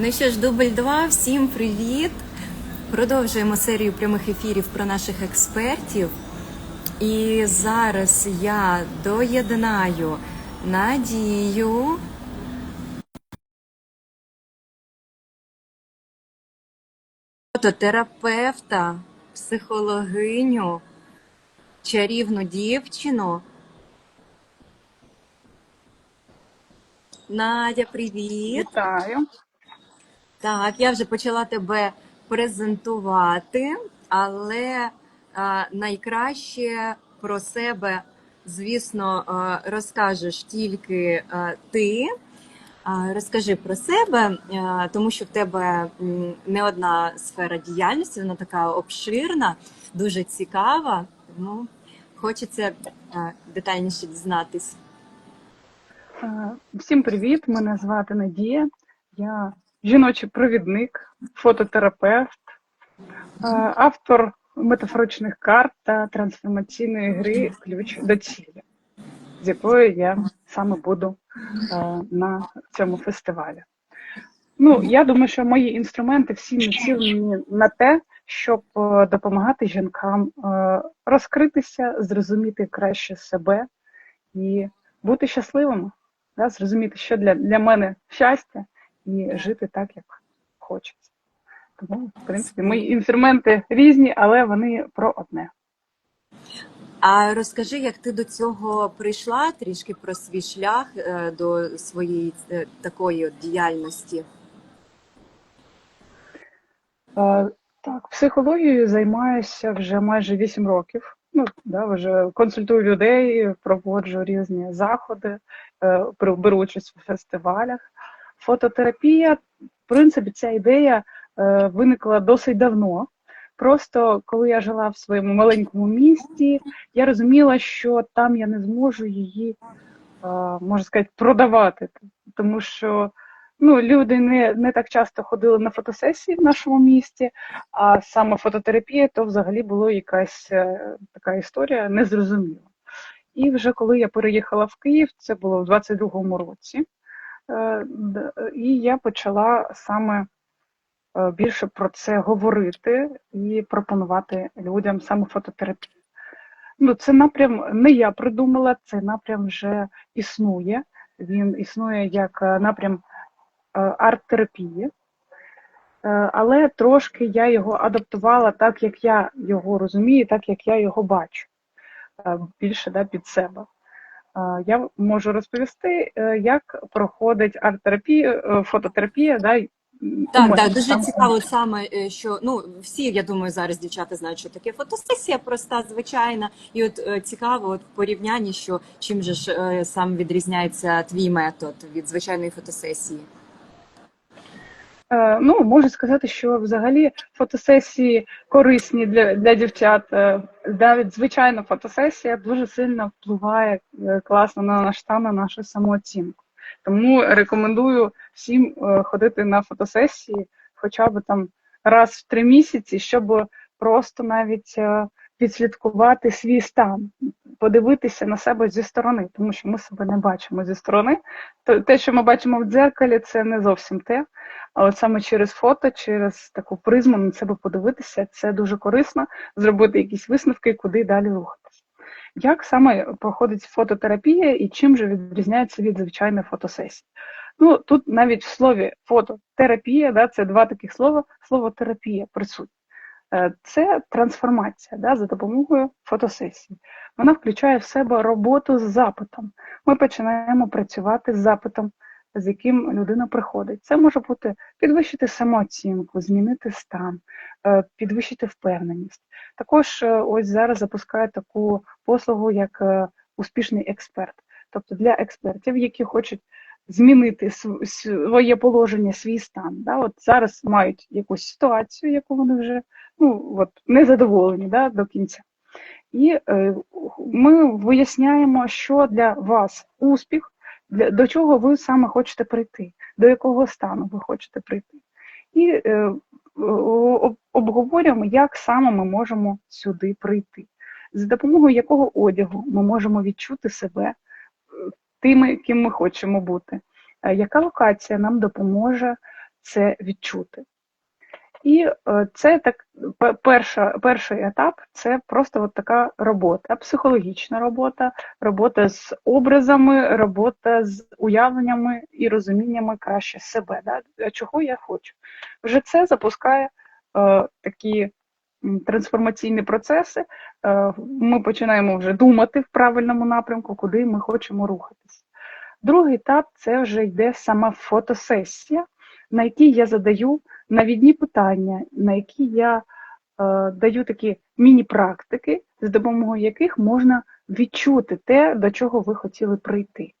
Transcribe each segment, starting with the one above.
Ну що ж, дубль 2, всім привіт! Продовжуємо серію прямих ефірів про наших експертів. І зараз я доєднаю Надію. Фототерапевта, психологиню, чарівну дівчину. Надя, привіт! Вітаю. Так, я вже почала тебе презентувати, але а, найкраще про себе, звісно, а, розкажеш тільки а, ти. А, Розкажи про себе, а, тому що в тебе не одна сфера діяльності, вона така обширна, дуже цікава. Тому хочеться а, детальніше дізнатись. Всім привіт! Мене звати Надія. Я жіночий провідник, фототерапевт, е, автор метафоричних карт та трансформаційної гри Ключ до цілі, з якою я саме буду е, на цьому фестивалі. Ну, я думаю, що мої інструменти всі націлені на те, щоб е, допомагати жінкам розкритися, зрозуміти краще себе і бути щасливими, да, зрозуміти, що для, для мене щастя, і жити так, як хочеться. Тому, в принципі, мої інструменти різні, але вони про одне. А розкажи, як ти до цього прийшла, трішки про свій шлях е, до своєї е, такої от діяльності. Е, Так, психологією займаюся вже майже 8 років. Ну, да, вже консультую людей, проводжу різні заходи, беру участь у фестивалях. Фототерапія, в принципі, ця ідея е, виникла досить давно. Просто коли я жила в своєму маленькому місті, я розуміла, що там я не зможу її, е, можна сказати, продавати, тому що ну, люди не, не так часто ходили на фотосесії в нашому місті, а саме фототерапія, то взагалі була якась е, така історія незрозуміла. І вже коли я переїхала в Київ, це було в 22-му році, і я почала саме е, більше про це говорити і пропонувати людям саме фототерапію. Ну, це напрям не я придумала, цей напрям вже існує. Він існує як е, напрям е, арт-терапії. Е, але трошки я його адаптувала так, як я його розумію, так як я його бачу, е, більше да, під себе. Я можу розповісти, е, як проходить арт-терапія, е, фототерапія. Да, Так, так, дуже цікаво саме, е, що ну всі, я думаю, зараз дівчата знають, що таке фотосесія проста, звичайна. І от цікаво, от в порівнянні, що чим же ж сам відрізняється твій метод від звичайної фотосесії. Е, Ну, можу сказати, що взагалі фотосесії корисні для, для дівчат. Е, Навіть звичайна фотосесія дуже сильно впливає е, класно на наш стан, на нашу самооцінку. Тому рекомендую всім ходити на фотосесії хоча б там раз в три місяці, щоб просто навіть відслідкувати свій стан, подивитися на себе зі сторони, тому що ми себе не бачимо зі сторони. То- Те, що ми бачимо в дзеркалі, це не зовсім те. А от саме через фото, через таку призму на себе подивитися, це дуже корисно, зробити якісь висновки, куди далі рухатися. Як саме проходить фототерапія і чим же відрізняється від звичайної фотосесії? Ну, тут навіть в слові фототерапія, да, це два таких слова, слово терапія присутнє. Е, Це трансформація да, за допомогою фотосесії. Вона включає в себе роботу з запитом. Ми починаємо працювати з запитом з яким людина приходить. Це може бути підвищити самооцінку, змінити стан, е, підвищити впевненість. Також е, ось зараз запускаю таку послугу, як е, успішний експерт. Тобто для експертів, які хочуть змінити своє положення, свій стан. Да? От зараз мають якусь ситуацію, яку вони вже ну, от, незадоволені да, до кінця. І е, ми виясняємо, що для вас успіх, для, до чого ви саме хочете прийти, до якого стану ви хочете прийти. І е, об- обговорюємо, як саме ми можемо сюди прийти, за допомогою якого одягу ми можемо відчути себе е, тими, ким ми хочемо бути, яка локація нам допоможе це відчути. І е, це так перша, перший етап це просто от така робота, психологічна робота, робота з образами, робота з уявленнями і розуміннями краще себе. Да? Чого я хочу. Вже це запускає е, такі трансформаційні процеси. Е, ми починаємо вже думати в правильному напрямку, куди ми хочемо рухатися. Другий етап це вже йде сама фотосесія, на якій я задаю навідні питання, на які я е, даю такі міні-практики, з допомогою яких можна відчути те, до чого ви хотіли прийти.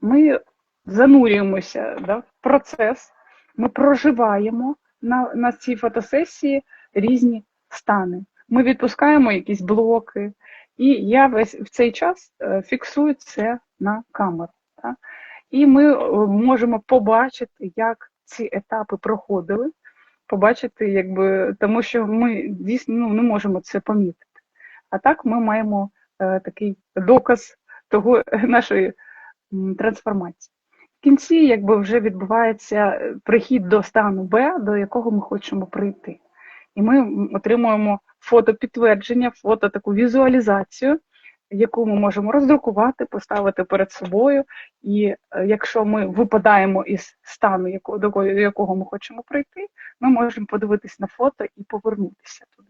Ми занурюємося да, в процес, ми проживаємо на, на цій фотосесії різні стани. Ми відпускаємо якісь блоки, і я весь в цей час е, фіксую це на камеру. Да? І ми е, можемо побачити, як ці етапи проходили, побачити, якби, тому що ми дійсно ну, не можемо це помітити. А так ми маємо е, такий доказ того нашої м, трансформації. В кінці якби вже відбувається е, прихід до стану Б, до якого ми хочемо прийти. І ми отримуємо фотопідтвердження, фото таку візуалізацію, яку ми можемо роздрукувати, поставити перед собою. І е, якщо ми випадаємо із стану, яко- до ко- якого ми хочемо прийти, ми можемо подивитись на фото і повернутися туди.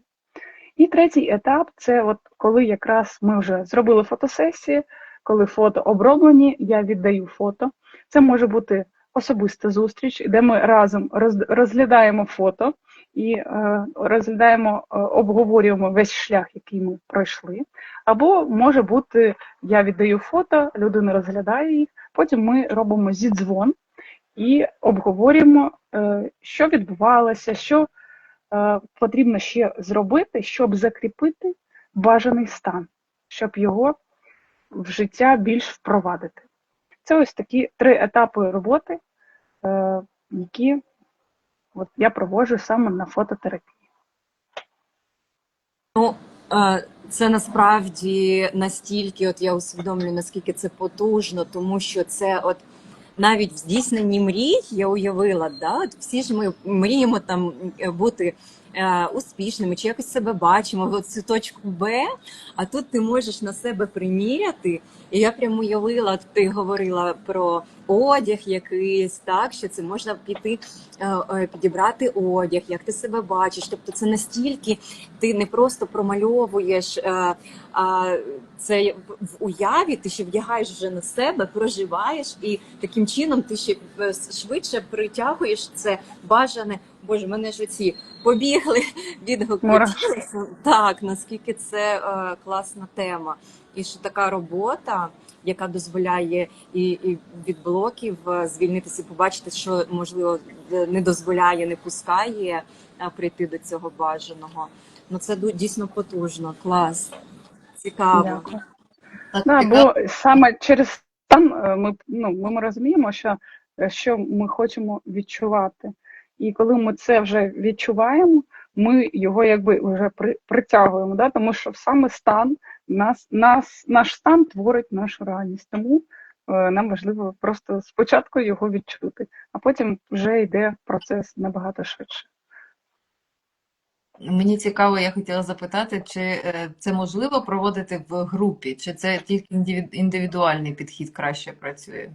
І третій етап це от коли якраз ми вже зробили фотосесії, коли фото оброблені, я віддаю фото. Це може бути особиста зустріч, де ми разом розглядаємо фото і е, розглядаємо, е, обговорюємо весь шлях, який ми пройшли. Або може бути, я віддаю фото, людина розглядає їх, потім ми робимо зідзвон і обговорюємо, е, що відбувалося, що потрібно ще зробити, щоб закріпити бажаний стан, щоб його в життя більш впровадити. Це ось такі три етапи роботи, які от я проводжу саме на фототерапії. Ну, це насправді настільки, от я усвідомлюю, наскільки це потужно, тому що це от навіть в здійсненні мрій я уявила, да, всі ж ми мріємо там е, бути е, успішними чи якось себе бачимо, от цю точку Б, а тут ти можеш на себе приміряти. І я прямо уявила, ти говорила про одяг якийсь, так що це можна піти е, підібрати одяг, як ти себе бачиш. Тобто це настільки ти не просто промальовуєш е, а це в- уяві, ти ще вдягаєш вже на себе, проживаєш, і таким чином ти ще е, швидше притягуєш це бажане. Боже, мене ж оці побігли відгуки. Мурашки. Так, наскільки це е, класна тема. І що така робота, яка дозволяє і, і від блоків е, звільнитися, побачити, що можливо е, не дозволяє, не пускає прийти до цього бажаного. Ну це дійсно потужно, клас, цікаво. Так, Да, бо саме через стан е, ми, ну, ми розуміємо, що, е, що ми хочемо відчувати. І коли ми це вже відчуваємо, ми його якби вже при, притягуємо, да? тому що саме стан нас, нас, наш стан творить нашу реальність. Тому е, нам важливо просто спочатку його відчути, а потім вже йде процес набагато швидше. Мені цікаво, я хотіла запитати, чи е, це можливо проводити в групі, чи це тільки індивідуальний підхід краще працює?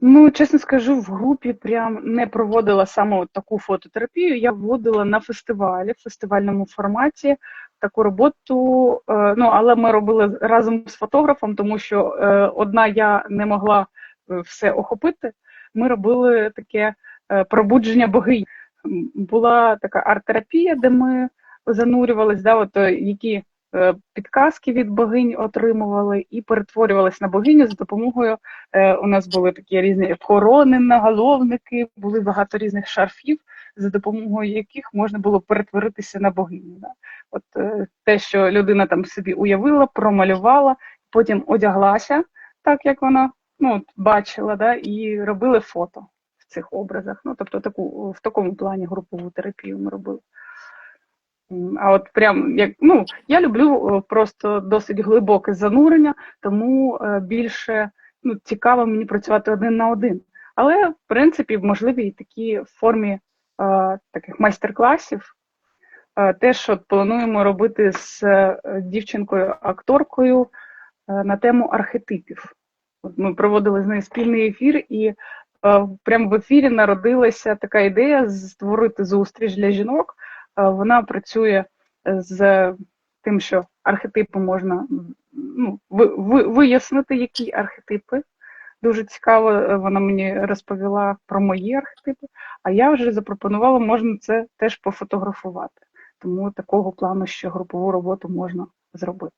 Ну, чесно скажу, в групі прям не проводила саме от таку фототерапію. Я вводила на фестивалі, в фестивальному форматі таку роботу. е, Ну, але ми робили разом з фотографом, тому що е, одна я не могла все охопити. Ми робили таке пробудження богинь. Була така арт-терапія, де ми занурювались, да, от, е, які е, підказки від богинь отримували і перетворювались на богиню за допомогою Е, У нас були такі різні корони, наголовники, були багато різних шарфів, за допомогою яких можна було перетворитися на богиню. Да? От те, що людина там собі уявила, промалювала, потім одяглася, так як вона ну, от бачила, да? і робили фото цих образах. Ну, тобто таку, в такому плані групову терапію ми робили. А от прям як ну я люблю е, просто досить глибоке занурення, тому е, більше ну, цікаво мені працювати один на один. Але, в принципі, можливі і такі в формі е, таких майстер-класів. Е, Теж от плануємо робити з дівчинкою-акторкою на тему архетипів. От ми проводили з нею спільний ефір, і прямо в ефірі народилася така ідея створити зустріч для жінок. Е, Вона працює з тим, що архетипи можна ну, ви, ви, вияснити, які архетипи. Дуже цікаво, е, вона мені розповіла про мої архетипи, а я вже запропонувала, можна це теж пофотографувати. Тому такого плану, що групову роботу можна зробити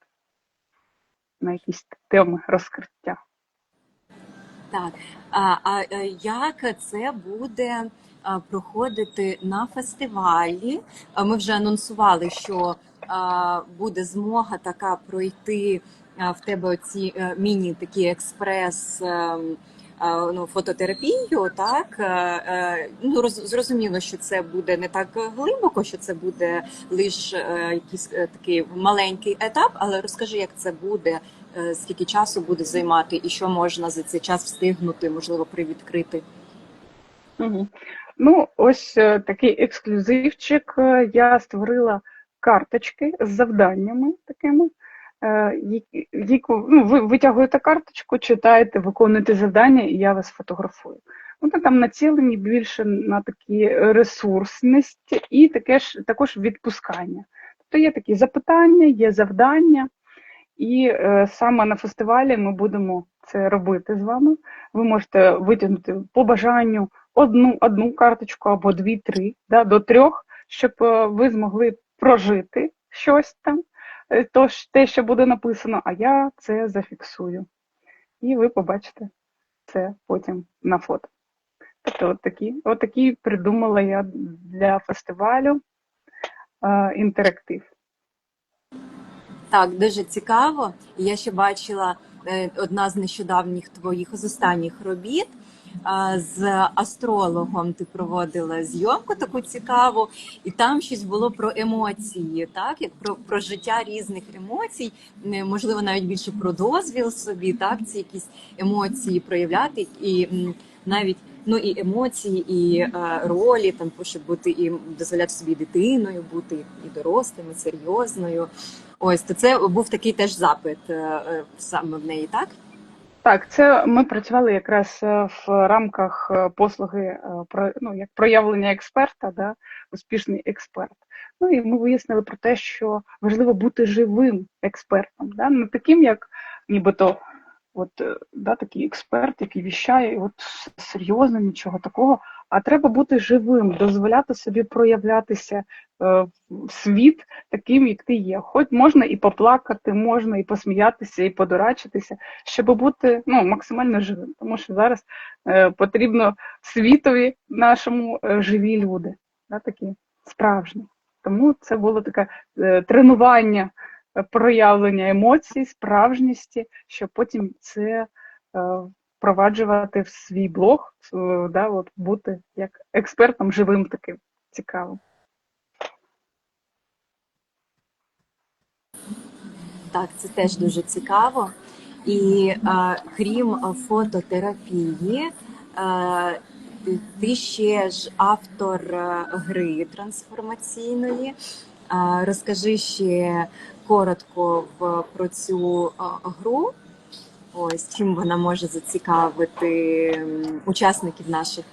на якісь теми розкриття. Так, а, а е, як це буде проходити на фестивалі? Ми вже анонсували, що буде змога така пройти в тебе оці е, міні такі експрес. ем, Ну, фототерапію, так Е, ну роз, зрозуміло, що це буде не так глибоко, що це буде лише якийсь такий маленький етап. Але розкажи, як це буде, скільки часу буде займати, і що можна за цей час встигнути, можливо, привідкрити. Ну, ось е, такий ексклюзивчик. Е, Я створила карточки з завданнями такими. е, яку- ну, ви витягуєте карточку, читаєте, виконуєте завдання, і я вас фотографую. Вони там націлені більше на такі ресурсність і таке ж також відпускання. Тобто є такі запитання, є завдання, і е, саме на фестивалі ми будемо це робити з вами. Ви можете витягнути по бажанню одну, одну карточку або дві-три, да, до трьох, щоб е, ви змогли прожити щось там, е, то те, що буде написано, а я це зафіксую. І ви побачите це потім на фото. Тобто, от такі, от такі придумала я для фестивалю е, інтерактив. Так, дуже цікаво. Я ще бачила е, одна з нещодавніх твоїх з останніх робіт. З астрологом ти проводила зйомку таку цікаву, і там щось було про емоції, так як про, про життя різних емоцій, можливо, навіть більше про дозвіл собі, так ці якісь емоції проявляти, і навіть ну і емоції, і е, ролі, там щоб бути і дозволяти собі дитиною, бути і дорослим, і серйозною. Ось то це був такий теж запит е, е, саме в неї, так? Так, це ми працювали якраз е, в рамках послуги про ну як проявлення експерта, да, успішний експерт. Ну і ми вияснили про те, що важливо бути живим експертом, да, не таким, як нібито от да, такий експерт, який віщає, і от серйозно, нічого такого. А треба бути живим, дозволяти собі проявлятися е, в світ таким, як ти є. Хоч можна і поплакати, можна і посміятися, і подурачитися, щоб бути ну, максимально живим. Тому що зараз е, потрібно світові нашому е, живі люди, да, такі справжні. Тому це було таке тренування проявлення емоцій, справжністі, щоб потім це впроваджувати в свій блог, е, да, от бути як експертом живим таким цікавим. Так, це теж дуже цікаво. І е, крім фототерапії, е, ти ще ж автор е, гри трансформаційної. Е, розкажи ще коротко в, про цю е, гру. Ось чим вона може зацікавити учасників наших.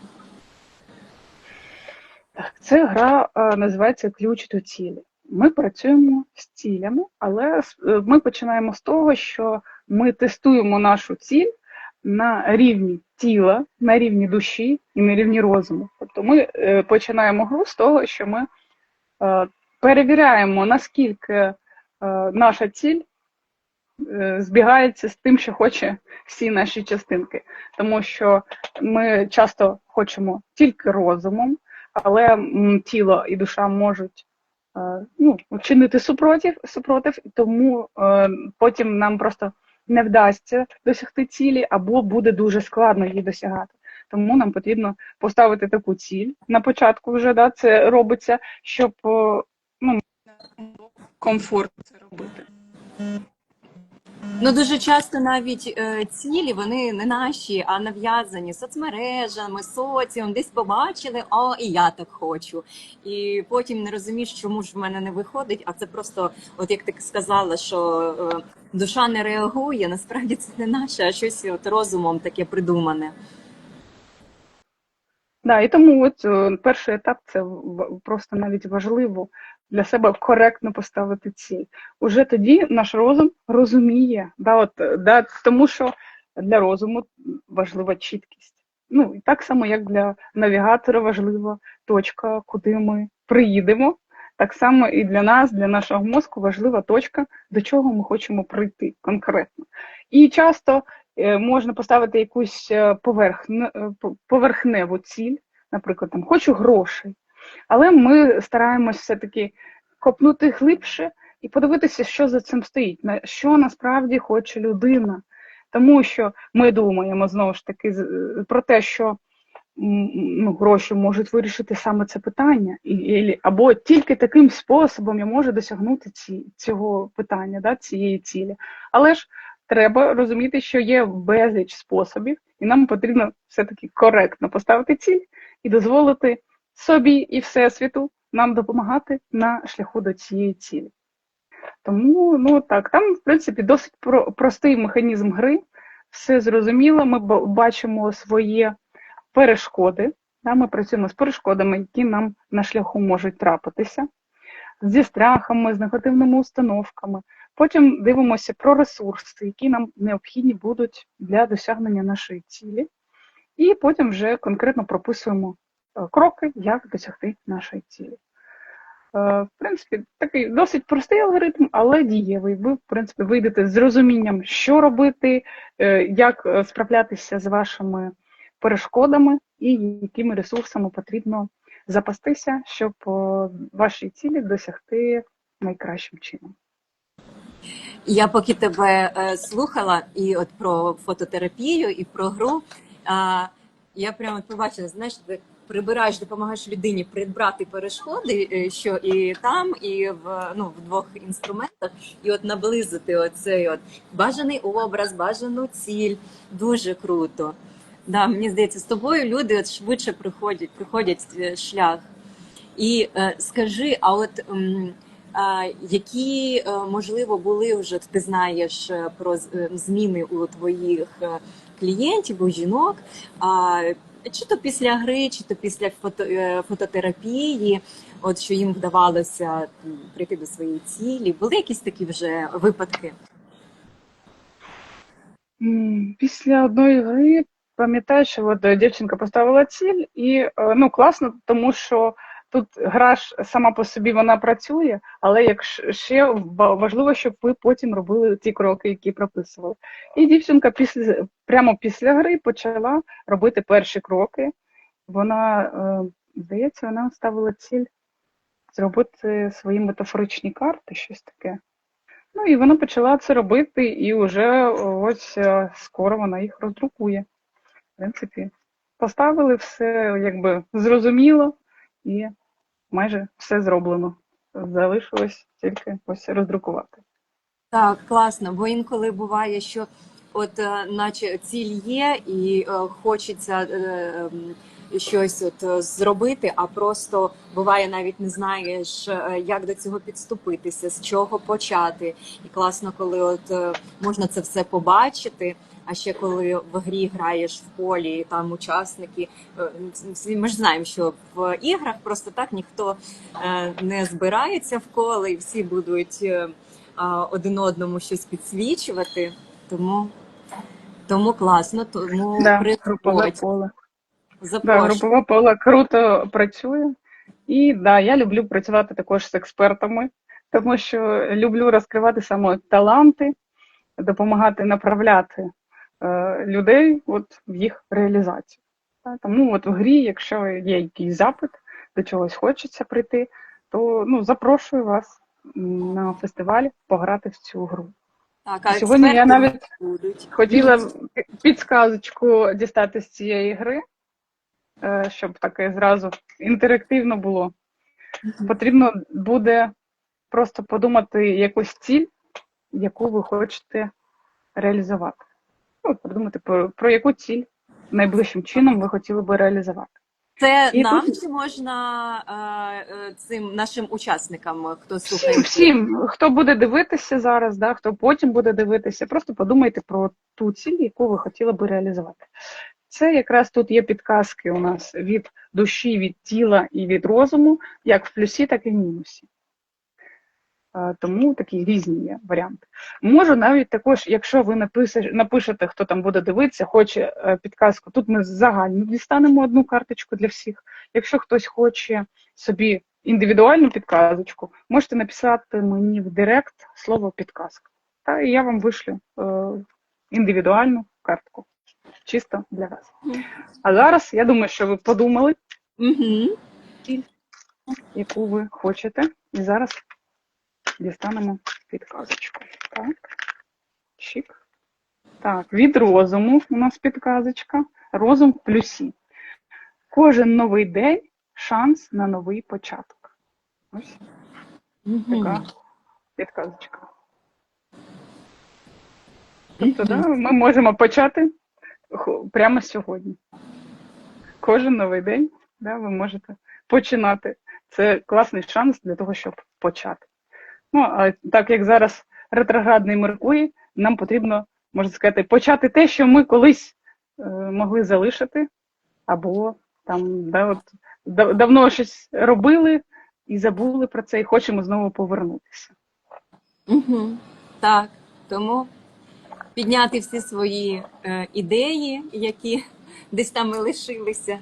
Це гра е, називається Ключ до цілі. Ми працюємо з цілями, але е, ми починаємо з того, що ми тестуємо нашу ціль на рівні тіла, на рівні душі і на рівні розуму. Тобто ми е, починаємо гру з того, що ми перевіряємо, наскільки наша ціль збігається з тим, що хоче всі наші частинки. Тому що ми часто хочемо тільки розумом, але тіло і душа можуть е, ну, чинити супротив, супротив, тому е, потім нам просто не вдасться досягти цілі, або буде дуже складно її досягати. Тому нам потрібно поставити таку ціль на початку вже да, це робиться, щоб е, ну, комфорт це робити. Ну дуже часто навіть е, цілі вони не наші, а нав'язані соцмережами, соціум, десь побачили, о, і я так хочу. І потім не розумієш, чому ж в мене не виходить. А це просто, от як ти сказала, що е, душа не реагує. Насправді це не наше, а щось от розумом таке придумане. Да, і тому от е, перший етап це просто навіть важливо для себе коректно поставити ціль. Уже тоді наш розум розуміє, да, от, да, тому що для розуму важлива чіткість. Ну, і так само, як для навігатора важлива точка, куди ми приїдемо. Так само і для нас, для нашого мозку важлива точка, до чого ми хочемо прийти конкретно. І часто е, можна поставити якусь е, е, по- поверхневу ціль, наприклад, там хочу грошей, але ми стараємось все-таки копнути глибше і подивитися, що за цим стоїть, що насправді хоче людина. Тому що ми думаємо знову ж таки е, про те, що ну, гроші можуть вирішити саме це питання, і- або тільки таким способом я можу досягнути ці, цього питання, да, цієї цілі. Але ж треба розуміти, що є безліч способів, і нам потрібно все-таки коректно поставити ціль і дозволити собі і всесвіту нам допомагати на шляху до цієї цілі. Тому, ну так, там, в принципі, досить про, простий механізм гри, все зрозуміло, ми бачимо свої перешкоди. Да, ми працюємо з перешкодами, які нам на шляху можуть трапитися, зі страхами, з негативними установками. Потім дивимося про ресурси, які нам необхідні будуть для досягнення нашої цілі. І потім вже конкретно прописуємо кроки, як досягти нашої цілі. Е, В принципі, такий досить простий алгоритм, але дієвий. Ви, в принципі, вийдете з розумінням, що робити, е, як е, справлятися з вашими перешкодами і якими ресурсами потрібно запастися, щоб е, ваші цілі досягти найкращим чином. Я поки тебе е, слухала, і от про фототерапію, і про гру. Я прямо побачила, знаєш, прибираєш, допомагаєш людині прибрати перешкоди, е, що і там, і в ну в двох інструментах, і от наблизити оцей от бажаний образ, бажану ціль. Дуже круто. Да, мені здається, з тобою люди от швидше приходять, приходять е, шлях. І е, скажи, а от а, які е, можливо були вже ти знаєш е, про е, зміни у твоїх е, клієнтів, у жінок? А, чи то після гри, чи то після фото, е, фототерапії, от що їм вдавалося прийти до своєї цілі? Були якісь такі вже випадки? Після одної гри пам'ятаю, що от е, дівчинка поставила ціль, і е, ну класно, тому що тут гра ж сама по собі вона працює, але як ще важливо, щоб ви потім робили ті кроки, які прописували. І дівчинка після прямо після гри почала робити перші кроки. Вона, е, здається, вона ставила ціль зробити свої метафоричні карти, щось таке. Ну і вона почала це робити, і вже ось е, скоро вона їх роздрукує. В принципі, поставили все якби зрозуміло і майже все зроблено. Залишилось тільки ось роздрукувати. Так, класно, бо інколи буває, що от е, наче ціль є, і е, хочеться е, щось от зробити, а просто буває навіть не знаєш, як до цього підступитися, з чого почати. І класно, коли от можна це все побачити. А ще коли в грі граєш в полі, і там учасники, е, ми ж знаємо, що в іграх просто так ніхто е, не збирається в коло, і всі будуть. е, один одному щось підсвічувати, тому, тому класно, тому Да, групове поле. Да, групове поле круто працює. І да, я люблю працювати також з експертами, тому що люблю розкривати саме таланти, допомагати направляти людей от, в їх реалізацію. Тому от в грі, якщо є якийсь запит, до чогось хочеться прийти, то ну, запрошую вас на фестиваль пограти в цю гру. Так, а Сьогодні я навіть будуть. Хотіла підсказочку дістати з цієї гри, е, щоб таке зразу інтерактивно було. Потрібно буде просто подумати якусь ціль, яку ви хочете реалізувати. Ну, подумати, про, про яку ціль найближчим чином ви хотіли би реалізувати. Це І нам тут- чи можна е, е, цим нашим учасникам, хто слухає? Всім, всім, хто буде дивитися зараз, да, хто потім буде дивитися, просто подумайте про ту ціль, яку ви хотіли би реалізувати. Це якраз тут є підказки у нас від душі, від тіла і від розуму, як в плюсі, так і в мінусі. Тому такі різні є варіанти. Можу навіть також, якщо ви напише- напишете, хто там буде дивитися, хоче е, підказку, тут ми загально дістанемо одну карточку для всіх. Якщо хтось хоче собі індивідуальну підказочку, можете написати мені в Директ слово підказка. Та і я вам вишлю е, індивідуальну картку. Чисто для вас. А зараз я думаю, що ви подумали, Угу. яку ви хочете. І зараз дістанемо підказочку. Так. Чик. Так, від розуму у нас підказочка. Розум в плюсі. Кожен новий день шанс на новий початок. Ось така підказочка. Тобто, да, ми можемо почати прямо сьогодні. Кожен новий день да, ви можете починати. Це класний шанс для того, щоб почати. Ну, а так як зараз ретроградний Меркурій, нам потрібно, можна сказати, почати те, що ми колись е, могли залишити, або там да, от, да- давно щось робили і забули про це, і хочемо знову повернутися. Угу. Так, тому підняти всі свої е, ідеї, які десь там і лишилися,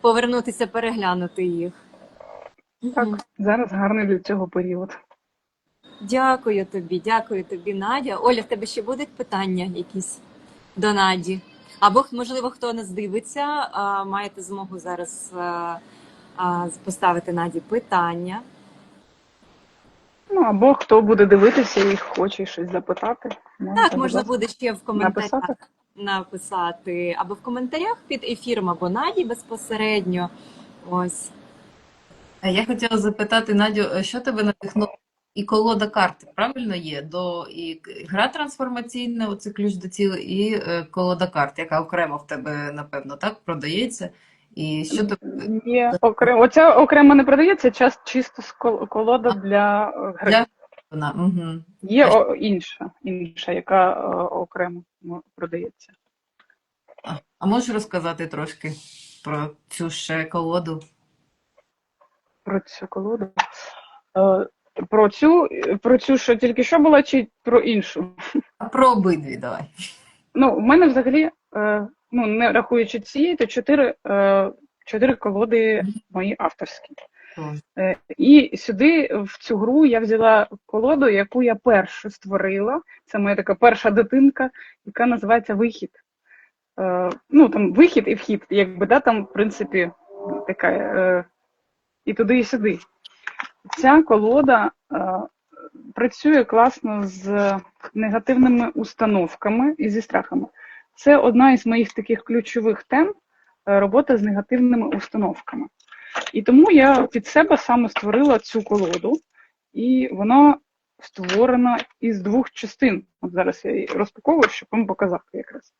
повернутися, переглянути їх. Так, Мгм. зараз гарний для цього період. Дякую тобі, дякую тобі, Надя. Оля, в тебе ще будуть питання якісь до Наді? Або, можливо, хто нас дивиться, маєте змогу зараз а, поставити Наді питання. Ну, або хто буде дивитися і хоче щось запитати. Так, можна буде ще в коментарях написати. написати або в коментарях під ефіром, або Наді безпосередньо. Ось. Я хотіла запитати, Надю, е, що тебе надихнуло? І колода карти, правильно є? До і гра трансформаційна, оце ключ до цілі, і е, колода карт, яка окремо в тебе, напевно, так, продається. І що тебе Є окремо. Оця окремо не продається, час чисто з кол- колода для е, гри. для вона? Угу. Є о, інша, інша, яка е, окремо продається. А, а можеш розказати трошки про цю ще колоду? Про цю колоду. Е, Про цю, про цю, що тільки що була, чи про іншу? Про обидві давай. Ну, в мене взагалі, е, ну, не рахуючи цієї, то чотири, е, чотири колоди мої авторські. Е, І сюди, в цю гру, я взяла колоду, яку я першу створила. Це моя така перша дитинка, яка називається Вихід. Ну, там вихід і вхід, якби, да, там, в принципі, така і туди, і сюди. Ця колода е, працює класно з негативними установками і зі страхами. Це одна із моїх таких ключових тем е, робота з негативними установками. І тому я під себе саме створила цю колоду, і вона створена із двох частин. От зараз я її розпаковую, щоб вам показати якраз.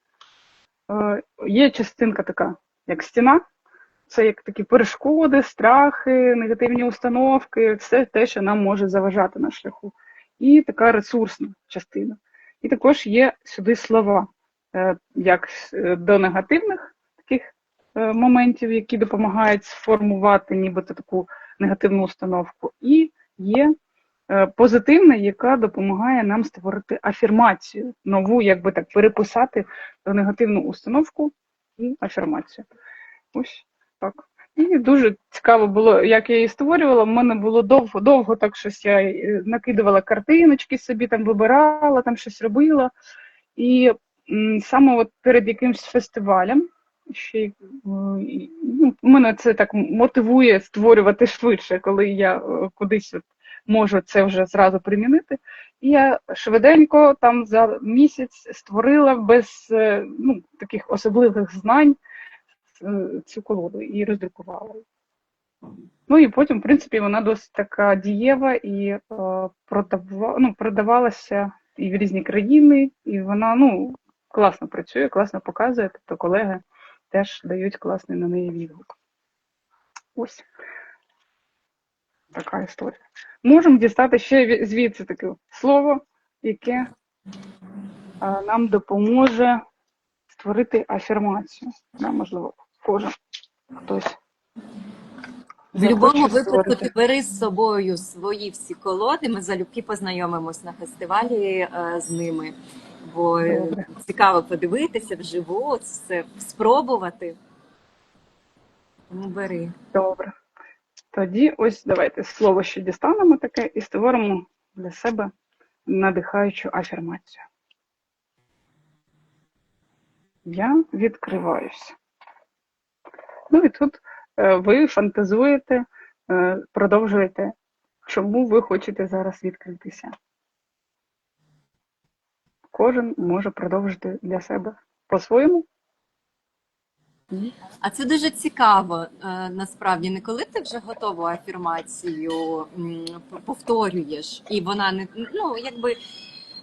Е, Є частинка така, як стіна, це як такі перешкоди, страхи, негативні установки, все те, що нам може заважати на шляху. І така ресурсна частина. І також є сюди слова, е, як е, до негативних таких е, моментів, які допомагають сформувати нібито таку негативну установку, і є позитивна, яка допомагає нам створити афірмацію, нову, якби так, переписати негативну установку і афірмацію. Ось так. І дуже цікаво було, як я її створювала. У мене було довго, довго так щось я е, накидувала картиночки собі, там вибирала, там щось робила. І саме от перед якимсь фестивалем, ще й, ну, мене це так мотивує створювати швидше, коли я е, кудись от можу це вже зразу примінити. І я швиденько там за місяць створила без е, ну, таких особливих знань е, цю колоду і роздрукувала. Ну і потім, в принципі, вона досить така дієва і е, продава, ну, продавалася і в різні країни, і вона ну, класно працює, класно показує, тобто колеги теж дають класний на неї відгук. Ось така історія. Можемо дістати ще звідси таке слово, яке а, нам допоможе створити афірмацію. Да, можливо, кожен хтось. В будь-якому випадку ти бери з собою свої всі колоди. Ми залюбки познайомимось на фестивалі е, з ними, бо Добре. цікаво подивитися вживу, це спробувати. Тому бери. Добре. Тоді ось давайте слово ще дістанемо таке і створимо для себе надихаючу афірмацію. Я відкриваюся. Ну і тут е, ви фантазуєте, е, продовжуєте, чому ви хочете зараз відкритися. Кожен може продовжити для себе по-своєму. А це дуже цікаво е, насправді. Не коли ти вже готову афірмацію повторюєш, і вона не ну якби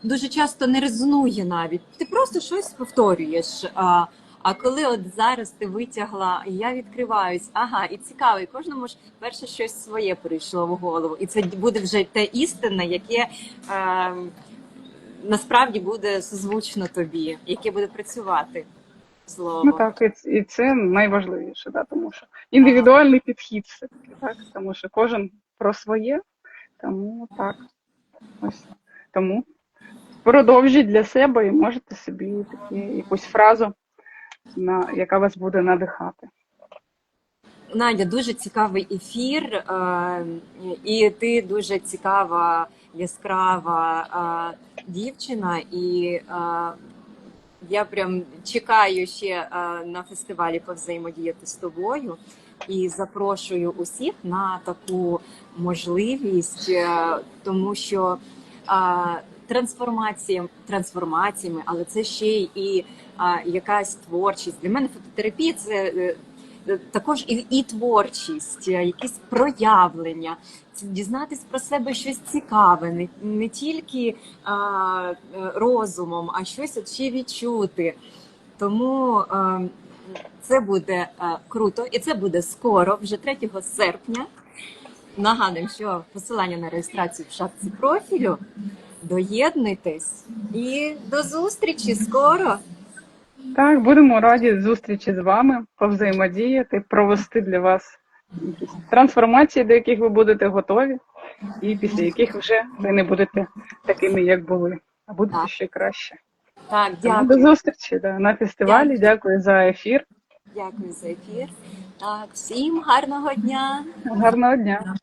дуже часто не резонує навіть. Ти просто щось повторюєш. А, коли от зараз ти витягла, і я відкриваюсь, ага, і цікаво, і кожному ж перше щось своє прийшло в голову, і це буде вже те істинне, яке е, насправді буде созвучно тобі, яке буде працювати. Слово. Ну так, і, і це найважливіше, да, тому що індивідуальний підхід все-таки, так, тому що кожен про своє, тому так. Ось. Тому продовжіть для себе і можете собі такі, якусь фразу, на, яка вас буде надихати. Надя, дуже цікавий ефір, е, і ти дуже цікава, яскрава е, дівчина. І е, я прям чекаю ще на фестивалі повзаємодіяти з тобою і запрошую усіх на таку можливість, тому що е, трансформація трансформаціями, але це ще й і е, якась творчість. Для мене фототерапія це. е, також і, і творчість, е, якісь проявлення, дізнатись про себе щось цікаве, не, не тільки а, е, розумом, а щось от ще відчути. Тому е, це буде е, круто, і це буде скоро, вже 3 серпня. Нагадуємо, що посилання на реєстрацію в шапці профілю. Доєднуйтесь і до зустрічі скоро. Так, будемо раді зустрічі з вами, повзаємодіяти, провести для вас якісь трансформації, до яких ви будете готові, і після яких вже ви не будете такими, як були, а будете Так. ще краще. Так, Тому дякую. До зустрічі да, на фестивалі. Дякую за ефір. Дякую за ефір. Так, всім гарного дня. Гарного дня.